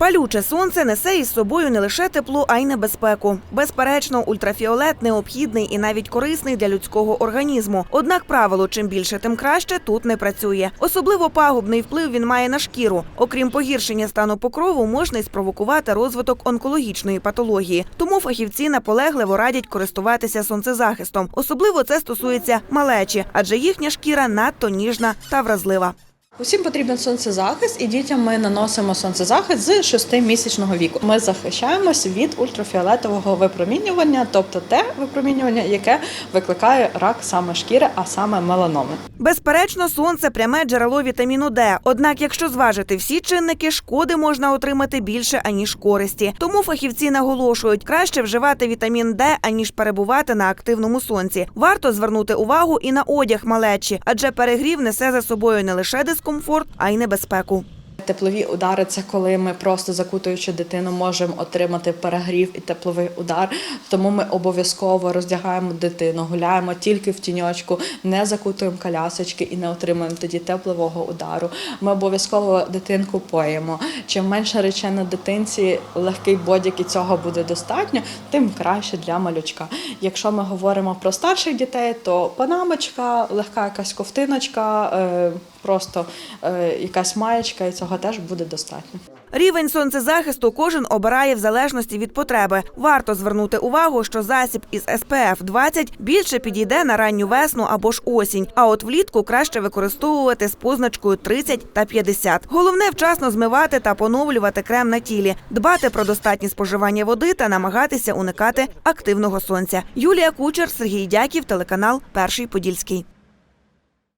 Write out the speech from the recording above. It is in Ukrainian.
Палюче сонце несе із собою не лише тепло, а й небезпеку. Безперечно, ультрафіолет необхідний і навіть корисний для людського організму. Однак правило чим більше, тим краще тут не працює. Особливо пагубний вплив він має на шкіру. Окрім погіршення стану покрову, можна й спровокувати розвиток онкологічної патології. Тому фахівці наполегливо радять користуватися сонцезахистом. Особливо це стосується малечі, адже їхня шкіра надто ніжна та вразлива. Усім потрібен сонцезахист, і дітям ми наносимо сонцезахист з 6-місячного віку. Ми захищаємось від ультрафіолетового випромінювання, тобто те випромінювання, яке викликає рак саме шкіри, а саме меланоми. Безперечно, сонце пряме джерело вітаміну Д. Однак, якщо зважити всі чинники, шкоди можна отримати більше аніж користі. Тому фахівці наголошують, краще вживати вітамін Д, аніж перебувати на активному сонці. Варто звернути увагу і на одяг малечі, адже перегрів несе за собою не лише дискомфорт, а й небезпеку. Теплові удари це коли ми просто закутуючи дитину, можемо отримати перегрів і тепловий удар. Тому ми обов'язково роздягаємо дитину, гуляємо тільки в тіньочку, не закутуємо колясочки і не отримуємо тоді теплового удару. Ми обов'язково дитинку поїмо. Чим менше речей на дитинці, легкий бодік і цього буде достатньо, тим краще для малючка. Якщо ми говоримо про старших дітей, то панамочка, легка якась ковтиночка, е, просто е, якась маєчка, і цього теж буде достатньо. Рівень сонцезахисту кожен обирає в залежності від потреби. Варто звернути увагу, що засіб із SPF 20 більше підійде на ранню весну або ж осінь. А от влітку краще використовувати з позначкою 30 та 50. Головне вчасно змивати та поновлювати крем на тілі, дбати про достатнє споживання води та намагатися уникати активного сонця. Юлія Кучер, Сергій Дяків, телеканал Перший Подільський.